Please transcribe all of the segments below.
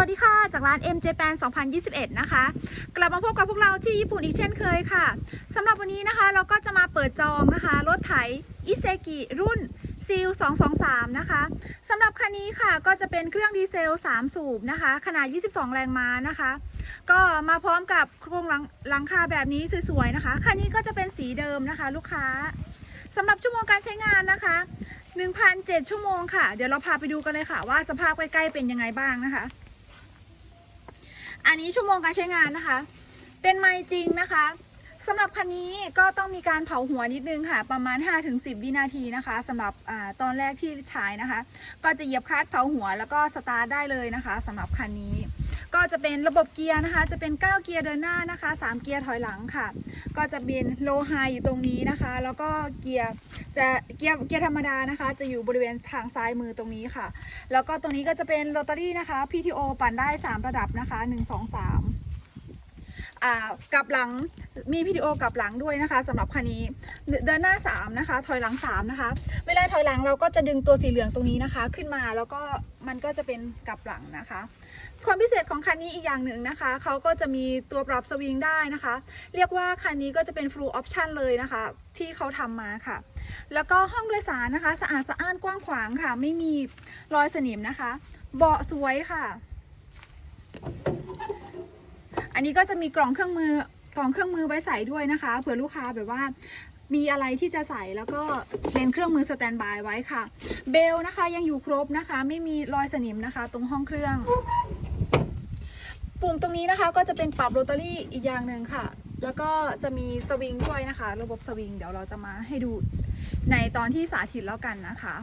วัสดีค่ะ จากร้าน M Japan 2021 นะคะ กลับมาพบกับพวกเราที่ญี่ปุ่นอีกเช่นเคยค่ะสำหรับวันนี้นะคะ เราก็จะมาเปิดจองนะคะ รถไถอิเซกิรุ่นซีล223 นะคะสำหรับคันนี้ค่ะก็จะเป็นเครื่องดีเซล 3 สูบนะคะ ขนาด 22 แรงม้านะคะ ก็มาพร้อมกับโครงหลังหลังคาแบบนี้สวยๆนะคะ คันนี้ก็จะเป็นสีเดิมนะคะ ลูกค้าสำหรับชั่วโมงการใช้งานนะคะ1,007ชั่วโมงค่ะ เดี๋ยวเราพาไปดูกันเลยค่ะ ว่าสภาพใกล้ๆเป็นยังไงบ้างนะคะ อันนี้ชั่วโมงการใช้งานนะคะ เป็นไม้จริงนะคะสำหรับคันนี้ก็ต้องมีการเผาหัวนิดนึงค่ะ ประมาณ 5-10 วินาทีนะคะสำหรับอตอนแรกที่ใช้นะคะ ก็จะเหยียบคลัตช์เผาหัวแล้วก็สตาร์ทได้เลยนะคะสำหรับคันนี้ ก็จะเป็นระบบเกียร์นะคะ จะเป็น 9 เกียร์เดินหน้านะคะ 3 เกียร์ถอยหลังค่ะ ก็จะเป็นโลไฮอยู่ตรงนี้นะคะ แล้วก็เกียร์จะเกียร์เกียร์ธรรมดานะคะ จะอยู่บริเวณทางซ้ายมือตรงนี้ค่ะ แล้วก็ตรงนี้ก็จะเป็นโรตารี่นะคะ PTO ปั่นได้ 3 ระดับนะคะ 1 2 3อ่า กลับหลังมี PTO กลับหลังด้วยนะคะสำหรับคันนี้เดินหน้า 3 นะคะ ถอยหลัง 3 นะคะ เวลาถอยหลังเราก็จะดึงตัวสีเหลืองตรงนี้นะคะ ขึ้นมาแล้วก็มันก็จะเป็นกลับหลังนะคะ ความพิเศษของคันนี้อีกอย่างหนึ่งนะคะเขาก็จะมีตัวปรับสวิงได้นะคะ เรียกว่าคันนี้ก็จะเป็น full option เลยนะคะ ที่เขาทำมาค่ะ แล้วก็ห้องโดยสารนะคะสะอาดสะอ้านกว้างขวางค่ะ ไม่มีรอยสนิมนะคะ เบาะสวยค่ะ อันนี้ก็จะมีกล่องเครื่องมือกล่องเครื่องมือไว้ใส่ด้วยนะคะ เผื่อลูกค้าแบบว่ามีอะไรที่จะใส่แล้วก็เป็นเครื่องมือสแตนบายไว้ค่ะ เบลนะคะยังอยู่ครบนะคะ ไม่มีรอยสนิมนะคะ ตรงห้องเครื่อง ปุ่มตรงนี้นะคะก็จะเป็นปรับโรตารี่อีกอย่างหนึ่งค่ะ แล้วก็จะมีสวิงด้วยนะคะ ระบบสวิงเดี๋ยวเราจะมาให้ดูในตอนที่สาธิตแล้วกันนะคะ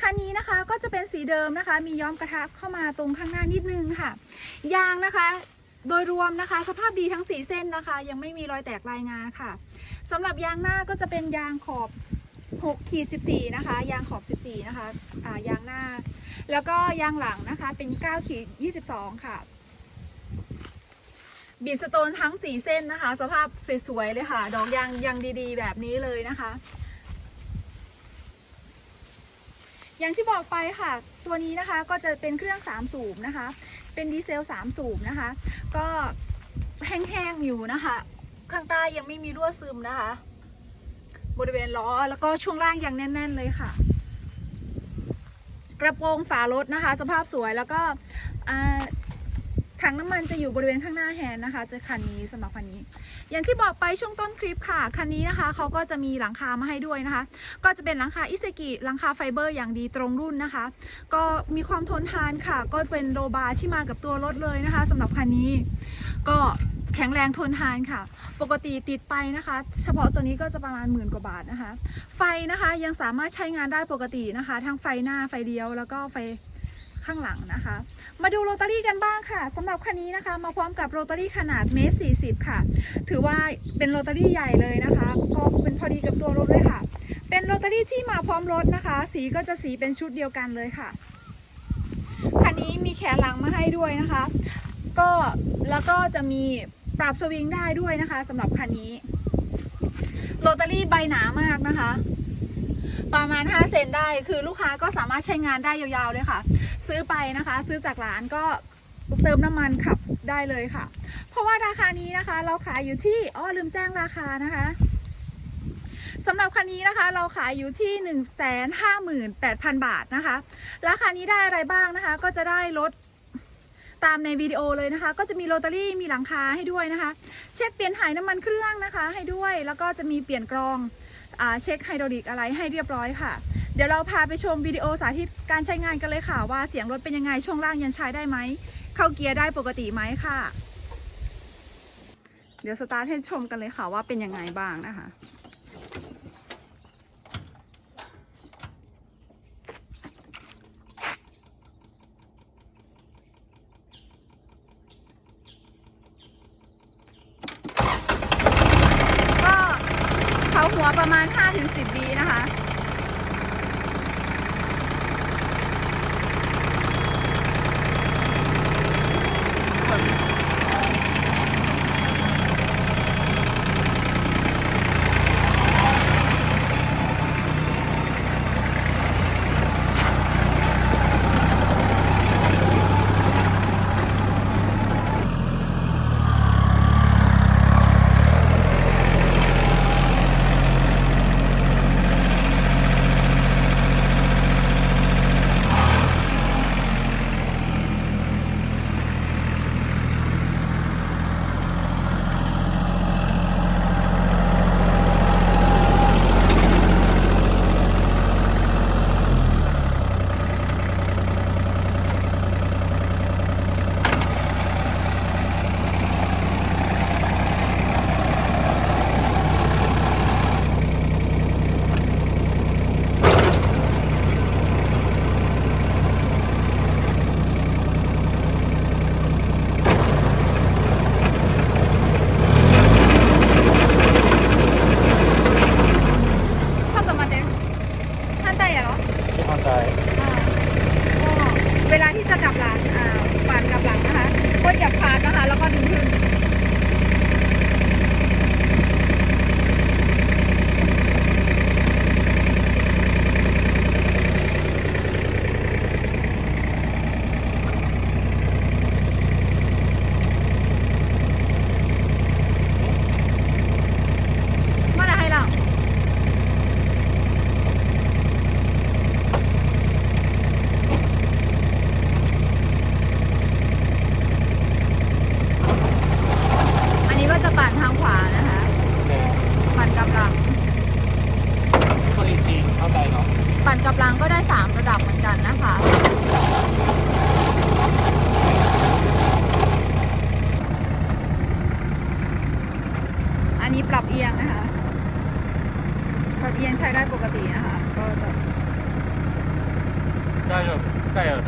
คันนี้นะคะก็จะเป็นสีเดิมนะคะ มีย้อมกระทะเข้ามาตรงข้างหน้านิดนึงค่ะ ยางนะคะ โดยรวมนะคะ สภาพดีทั้ง 4 เส้นนะคะ ยังไม่มีรอยแตกลายงาค่ะสำหรับยางหน้าก็จะเป็นยางขอบ6ขีด14 นะคะ ยางขอบ 14 นะคะอ่ายางหน้า แล้วก็ยางหลังนะคะ เป็น9ขีด22 ค่ะ บีสโตนทั้ง 4 เส้นนะคะ สภาพสวยๆเลยค่ะ ดอกยางยังดีๆ แบบนี้เลยนะคะ อย่างที่บอกไปค่ะ ตัวนี้นะคะก็จะเป็นเครื่อง 3 สูบนะคะ เป็นดีเซล 3 สูบนะคะ ก็แห้งๆอยู่นะคะ ข้างใต้ยังไม่มีรั่วซึมนะคะ บริเวณล้อแล้วก็ช่วงล่างยังแน่น ๆ เลยค่ะ กระโปรงฝารถนะคะ สภาพสวยแล้วก็อ่า ถังน้ำมันจะอยู่บริเวณข้างหน้าแฮนนะคะ จะคันนี้สำหรับคันนี้ อย่างที่บอกไปช่วงต้นคลิปค่ะ คันนี้นะคะเขาก็จะมีหลังคามาให้ด้วยนะคะ ก็จะเป็นหลังคาอิเซกิหลังคาไฟเบอร์อย่างดีตรงรุ่นนะคะ ก็มีความทนทานค่ะ ก็เป็นโลบาร์ที่มากับตัวรถเลยนะคะสำหรับคันนี้ ก็แข็งแรงทนทานค่ะ ปกติติดไปนะคะ เฉพาะตัวนี้ก็จะประมาณหมื่นกว่าบาทนะคะ ไฟนะคะยังสามารถใช้งานได้ปกตินะคะ ทั้งไฟหน้าไฟเลี้ยวแล้วก็ไฟ ข้างหลังนะคะ มาดูโรตารี่กันบ้างค่ะสำหรับคันนี้นะคะ มาพร้อมกับโรตารี่ขนาดเมตรสี่สิบค่ะ ถือว่าเป็นโรตารี่ใหญ่เลยนะคะ ก็เป็นพอดีกับตัวรถเลยค่ะ เป็นโรตารี่ที่มาพร้อมรถนะคะ สีก็จะสีเป็นชุดเดียวกันเลยค่ะคันนี้มีแขนหลังมาให้ด้วยนะคะ ก็แล้วก็จะมีปรับสวิงได้ด้วยนะคะสำหรับคันนี้โรตารี่ใบหนามากนะคะ ประมาณ 5 เซนได้ คือลูกค้าก็สามารถใช้งานได้ยาวๆเลยค่ะ ซื้อไปนะคะ ซื้อจากร้านก็เติมน้ำมันขับได้เลยค่ะ เพราะว่าราคานี้นะคะ เราขายอยู่ที่อ้อลืมแจ้งราคานะคะสำหรับคันนี้นะคะ เราขายอยู่ที่ 158,000 บาทนะคะ ราคานี้ได้อะไรบ้างนะคะ ก็จะได้รถตามในวิดีโอเลยนะคะ ก็จะมีโรตารี่มีหลังคาให้ด้วยนะคะ เช็คเปลี่ยนถ่ายน้ำมันเครื่องนะคะ ให้ด้วยแล้วก็จะมีเปลี่ยนกรอง เช็คไฮดรอลิกอะไรให้เรียบร้อยค่ะ เดี๋ยวเราพาไปชมวิดีโอสาธิตการใช้งานกันเลยค่ะ ว่าเสียงรถเป็นยังไงช่วงล่างยังใช้ได้ไหม เข้าเกียร์ได้ปกติไหมค่ะ เดี๋ยวสตาร์ทให้ชมกันเลยค่ะว่าเป็นยังไงบ้างนะคะ ครับใกล้แล้ว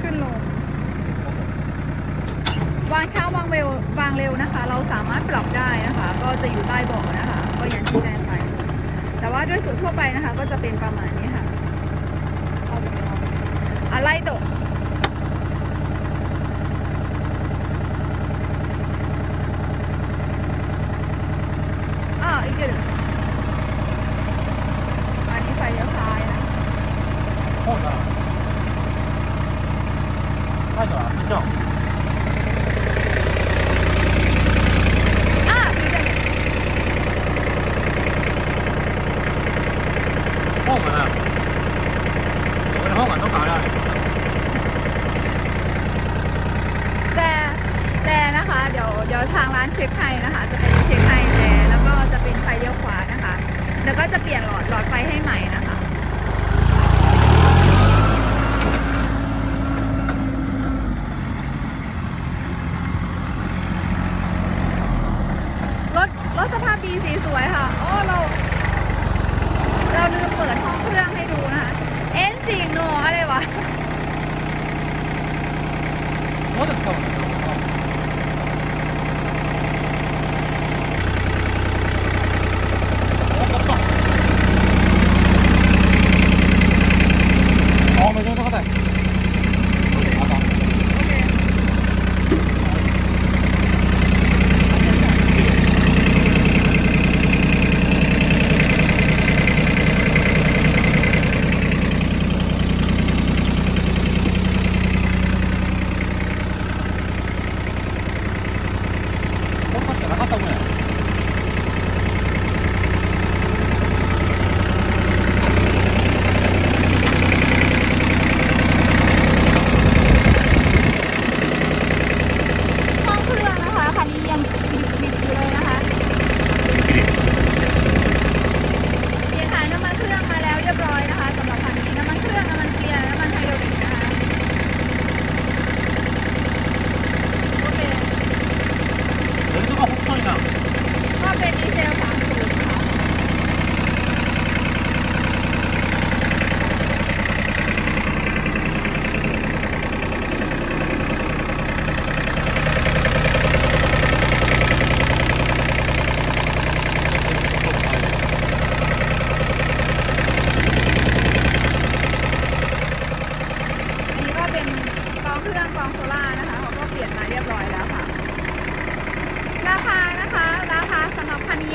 ขึ้นลง วางเช้าวางเร็ววางเร็วนะคะ เราสามารถปรับได้นะคะ ก็จะอยู่ใต้บาะนะคะ ก็ยัางที่แจงไป แต่ว่าด้วยส่วนทั่วไปนะคะ ก็จะเป็นประมาณนี้ค่ะเอาจากนี้อะไรตก องอะเป็นห้องอะต้องเปล่ได้แต่แต่นะคะ เดี๋ยวเดี๋ยวทางร้านเช็คให้นะคะ จะเป็นเช็คให้แต่แล้วก็จะเป็นไฟเลี้ยวขวานะคะ แล้วก็จะเปลี่ยนหลอดหลอดไฟให้ใหม่นะคะ รถรถสภาพดีสีสวยค่ะ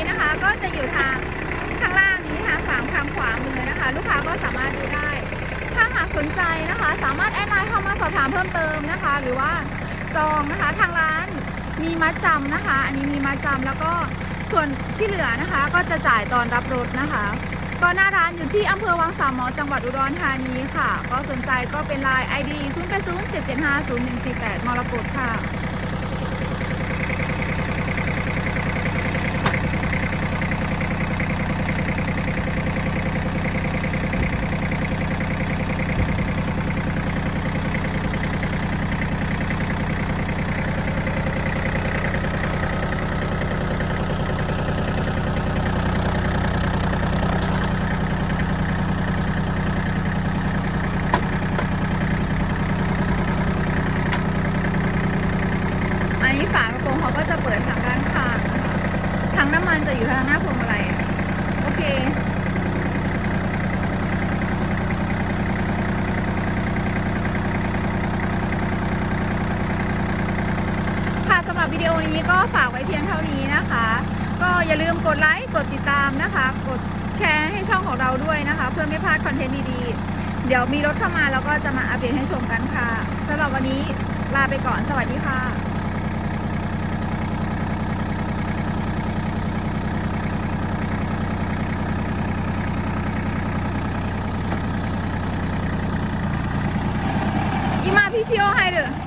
นี้นะคะ ก็จะอยู่ทางข้างล่างนี้ทางฝั่งทางขวามือนะคะ ลูกค้าก็สามารถดูได้ ถ้าหากสนใจนะคะ สามารถแอดไลน์เข้ามาสอบถามเพิ่มเติมนะคะ หรือว่าจองนะคะทางร้านมีมัดจำนะคะ อันนี้มีมัดจำแล้วก็ส่วนที่เหลือนะคะ ก็จะจ่ายตอนรับรถนะคะ ก็หน้าร้านอยู่ที่อำเภอวังสามหมอจังหวัดอุดรธานีค่ะ ก็สนใจก็เป็นไลน์ ID 0 8 0 7 7 5 0 1 4 8มรกตค่ะ อันนี้ฝากระโปรงเขาก็จะเปิดทางด้านข้างนะคะทางน้ำมันจะอยู่ทางหน้าพวงมาลัยโอเค ค่ะสำหรับ วิดีโอนี้ก็ฝากไว้เพียงเท่านี้นะคะ ก็อย่าลืมกดไลค์ กดติดตามนะคะ กดแชร์ให้ช่องของเราด้วยนะคะ เพื่อไม่พลาดคอนเทนต์ดีๆ เดี๋ยวมีรถเข้ามาแล้วก็จะมาอัปเดตให้ชมกันค่ะสำหรับวันนี้ลาไปก่อน สวัสดีค่ะ 今 PTO 入る